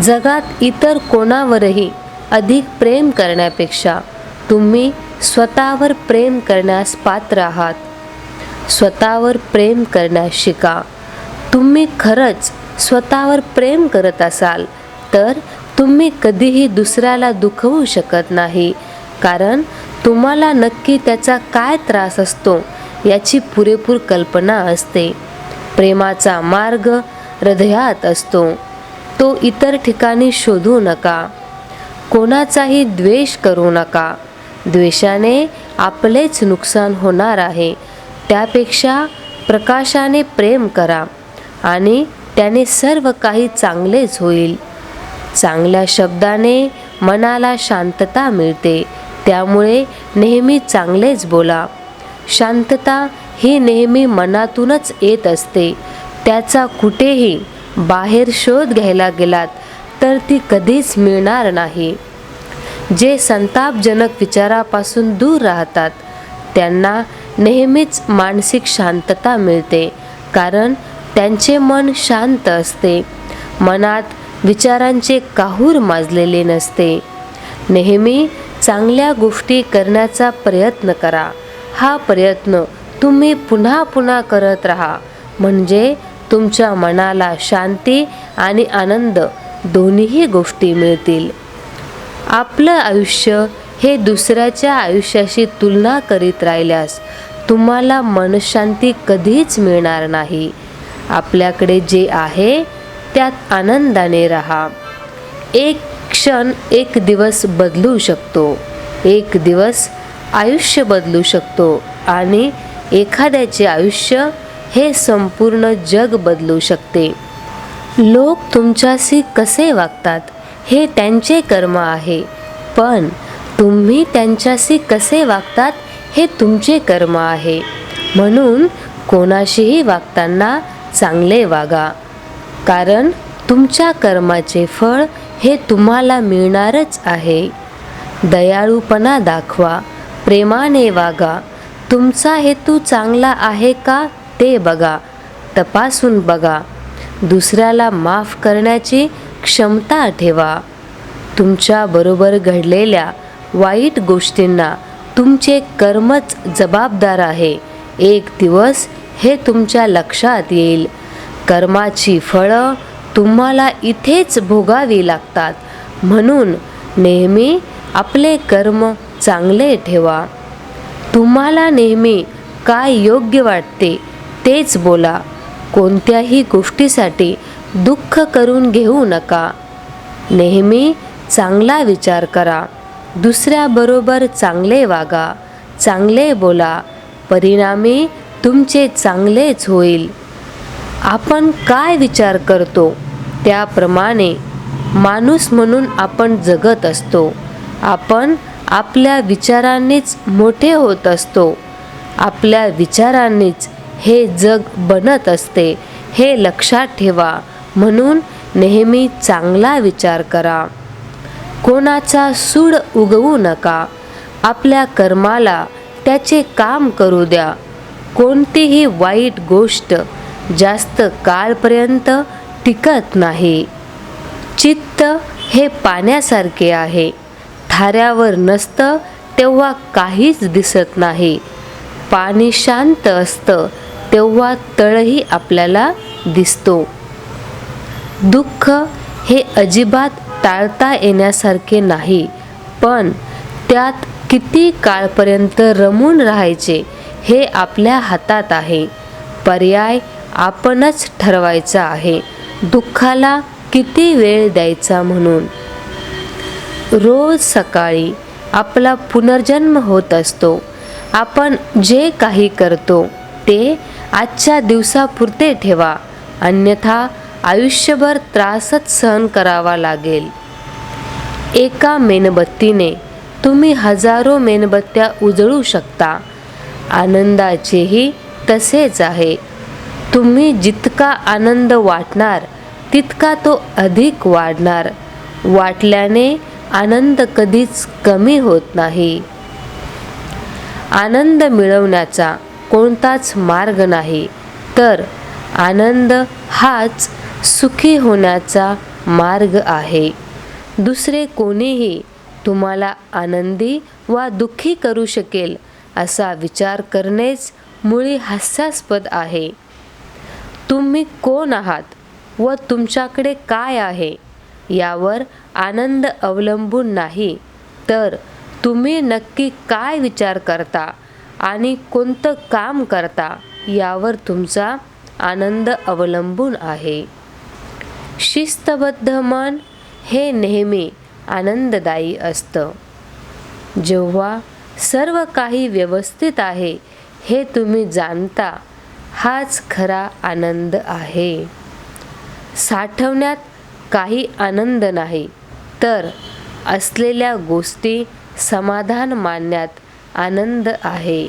जगात इतर कोणावरही अधिक प्रेम करण्यापेक्षा तुम्ही स्वतःवर प्रेम करण्यास पात्र आहात. स्वतःवर प्रेम करण्यास शिका. तुम्ही खरंच स्वतःवर प्रेम करत असाल तर तुम्ही कधीही दुसऱ्याला दुखवू शकत नाही कारण तुम्हाला नक्की त्याचा काय त्रास असतो याची पुरेपूर कल्पना असते. प्रेमाचा मार्ग हृदयात असतो. तो इतर ठिकाणी शोधू नका. कोणाचाही द्वेष करू नका. द्वेषाने आपलेच नुकसान होणार आहे. त्यापेक्षा प्रकाशाने प्रेम करा आणि त्याने सर्व काही चांगलेच होईल. चांगल्या शब्दाने मनाला शांतता मिळते. त्यामुळे नेहमी चांगलेच बोला. शांतता ही नेहमी मनातूनच येत असते. त्याचा कुठेही बाहेर शोध घ्यायला गेलात तर ती कधीच मिळणार नाही. जे संतापजनक विचारापासून दूर राहतात त्यांना नेहमीच मानसिक शांतता मिळते कारण त्यांचे मन शांत असते. मनात विचारांचे काहूर माजलेले नसते. नेहमी चांगल्या गोष्टी करण्याचा प्रयत्न करा. हा प्रयत्न तुम्ही पुन्हा पुन्हा करत राहा. म्हणजे तुमच्या मनाला शांती आणि आनंद दोन्हीही गोष्टी मिळतील. आपलं आयुष्य हे दुसऱ्याच्या आयुष्याशी तुलना करीत राहिल्यास तुम्हाला मनशांती कधीच मिळणार नाही. आपल्याकडे जे आहे त्यात आनंदाने राहा. एक क्षण एक दिवस बदलू शकतो. एक दिवस आयुष्य बदलू शकतो आणि एखाद्याचे आयुष्य हे संपूर्ण जग बदलू शकते. लोक तुमच्याशी कसे वागतात हे त्यांचे कर्म आहे. पण तुम्ही त्यांच्याशी कसे वागतात हे तुमचे कर्म आहे. म्हणून कोणाशीही वागताना चांगले वागा. कारण तुमच्या कर्माचे फळ हे तुम्हाला मिळणारच आहे. दयाळूपणा दाखवा. प्रेमाने वागा. तुमचा हेतू चांगला आहे का? ते बघा तपासून बघा. दुसऱ्याला माफ करण्याची क्षमता ठेवा. तुमच्याबरोबर घडलेल्या वाईट गोष्टींना तुमचे कर्मच जबाबदार आहे. एक दिवस हे तुमच्या लक्षात येईल. कर्माची फळं तुम्हाला इथेच भोगावी लागतात. म्हणून नेहमी आपले कर्म चांगले ठेवा. तुम्हाला नेहमी काय योग्य वाटते तेच बोला कोणत्याही गोष्टीसाठी दुःख करून घेऊ नका. नेहमी चांगला विचार करा. दुसऱ्याबरोबर चांगले वागा. चांगले बोला. परिणामी तुमचे चांगलेच होईल. आपण काय विचार करतो? त्याप्रमाणे माणूस म्हणून आपण जगत असतो. आपण आपल्या विचारांनीच मोठे होत असतो. आपल्या विचारांनीच हे जग बनत असते हे लक्षात ठेवा. म्हणून नेहमी चांगला विचार करा. कोणाचा सूड उगवू नका. आपल्या कर्माला त्याचे काम करू द्या. कोणतीही वाईट गोष्ट जास्त काळपर्यंत टिकत नाही. चित्त हे पाण्यासारखे आहे. थाऱ्यावर नसतं तेव्हा काहीच दिसत नाही. पाणी शांत असतं. तेव्हा तळही आपल्याला दिसतो. दुःख हे अजिबात टाळता येण्यासारखे नाही पण त्यात किती काळपर्यंत रमून राहायचे हे आपल्या हातात आहे. पर्याय आपणच ठरवायचा आहे. दुःखाला किती वेळ द्यायचा म्हणून? रोज सकाळी आपला पुनर्जन्म होत असतो. आपण जे काही करतो ते आजच्या दिवसापुरते ठेवा. अन्यथा आयुष्यभर त्रासच सहन करावा लागेल. एका मेणबत्तीने तुम्ही हजारो मेणबत्त्या उजळू शकता. आनंदाचेही तसेच आहे. तुम्ही जितका आनंद वाटणार तितका तो अधिक वाढणार. वाटल्याने आनंद कधीच कमी होत नाही. आनंद मिळवण्याचा कोणताच मार्ग नाही. तर आनंद हाच सुखी होण्याचा मार्ग आहे. दुसरे कोणीही तुम्हाला आनंदी वा दुःखी करू शकेल असा विचार करणेच मुळी हास्यास्पद आहे. तुम्ही कोण आहात व तुमच्याकडे काय आहे? यावर आनंद अवलंबून नाही. तर तुम्ही नक्की काय विचार करता? आणि कोणतं काम करता यावर तुमचा आनंद अवलंबून आहे. शिस्तबद्ध मन हे नेहमी आनंददायी असतं. जेव्हा सर्व काही व्यवस्थित आहे हे तुम्ही जाणता हाच खरा आनंद आहे. साठवण्यात काही आनंद नाही तर असलेल्या गोष्टी समाधान मानण्यात आनंद आहे.